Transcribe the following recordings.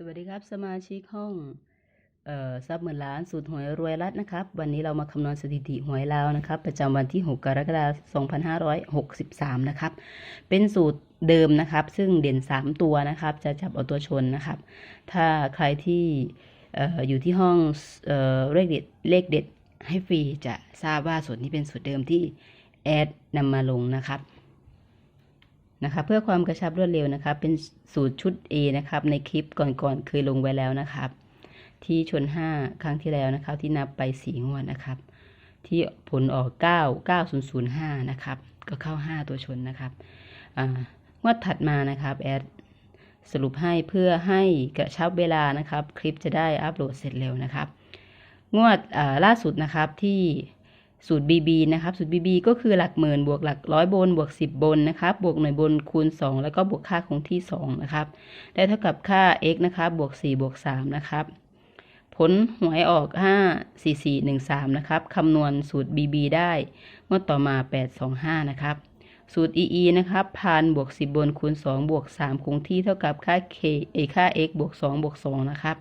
สวัสดีครับสมาชิกห้องเอ่อซับหมื่นล้านสูตรหวยรวยรัดนะครับ วันนี้เรามาคำนวณสถิติหวยลาวนะครับ ประจำวันที่ 6 กรกฎาคม 2563 นะครับ เป็นสูตรเดิมนะครับ ซึ่งเด่น 3 ตัวนะครับ จะจับเอาตัวชนนะครับ ถ้าใครที่เอ่ออยู่ที่ห้องเอ่อเลขเด็ดเลขเด็ดให้ฟรีจะทราบว่าสูตรนี้เป็นสูตรเดิมที่แอดนำมาลงนะครับ นะครับเพื่อความกระชับรวดเร็วนะครับ เป็นสูตรชุด A นะครับ ในคลิปก่อนๆเคยลงไว้แล้วนะครับ ที่ชน 5 ครั้งที่แล้วนะครับ ที่นับไปสีงวดนะครับ ที่ผลออก 9 9005 นะครับ ก็เข้า 5 ตัวชนนะครับงวดถัดมานะครับแอดสรุปให้เพื่อให้กระชับเวลานะครับ คลิปจะได้อัปโหลดเสร็จเร็วนะครับ งวดล่าสุดนะครับที่ สูตร BB นะครับ สูตร BB ก็คือหลักหมื่นบวกหลักร้อยบนบวก 10 บนนะครับ บวกหน่วยบนคูณ 2 แล้วก็บวกค่าคงที่ 2 นะครับ ได้เท่ากับค่า x นะครับบวก 4 บวก 3 นะครับ ผลหวยออก 5 4 4 1 3 นะครับ คำนวณสูตร BB ได้งวดต่อมา 8 2 5 นะครับ สูตร EE นะครับพันบวก 10 บนคูณ 2 บวก 3 คงที่เท่ากับค่า k เอค่า x บวก 2 บวก 2 นะครับ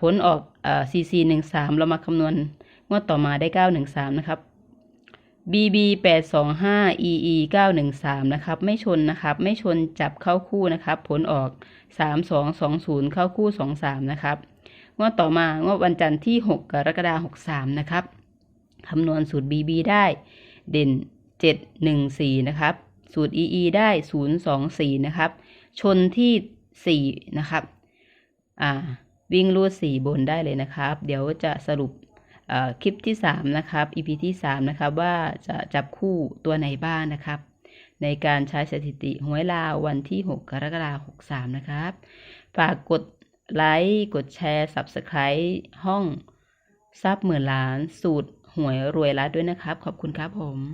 ผลออกเอ่อ4 4 1 3 เรามาคำนวณ งวดต่อมาได้ 913 นะครับ BB 825 EE 913 นะครับ ไม่ชนนะครับ ไม่ชนจับเข้าคู่นะครับ ผลออก 3220 เข้าคู่ 23 นะครับงวดต่อมางวดวันจันทร์ที่ 6 กรกฎาคม63 นะครับคำนวณสูตร BB ได้เด่น 714 นะครับ สูตร EE ได้ 024 นะครับ ชนที่ 4 นะครับ อ่า วิ่งรูด4บนได้เลยนะครับ เดี๋ยวจะสรุป คลิปที่ 3 นะครับ EP ที่ 3 นะครับ ว่าจะจับคู่ตัวไหนบ้างนะครับ ในการใช้สถิติหวยลาววันที่ 6 กรกฎาคม63 นะครับ ฝากกดไลค์กดแชร์ Subscribe ห้องซับหมื่นล้านสูตรหวยรวยรัดด้วยนะครับ ขอบคุณครับผม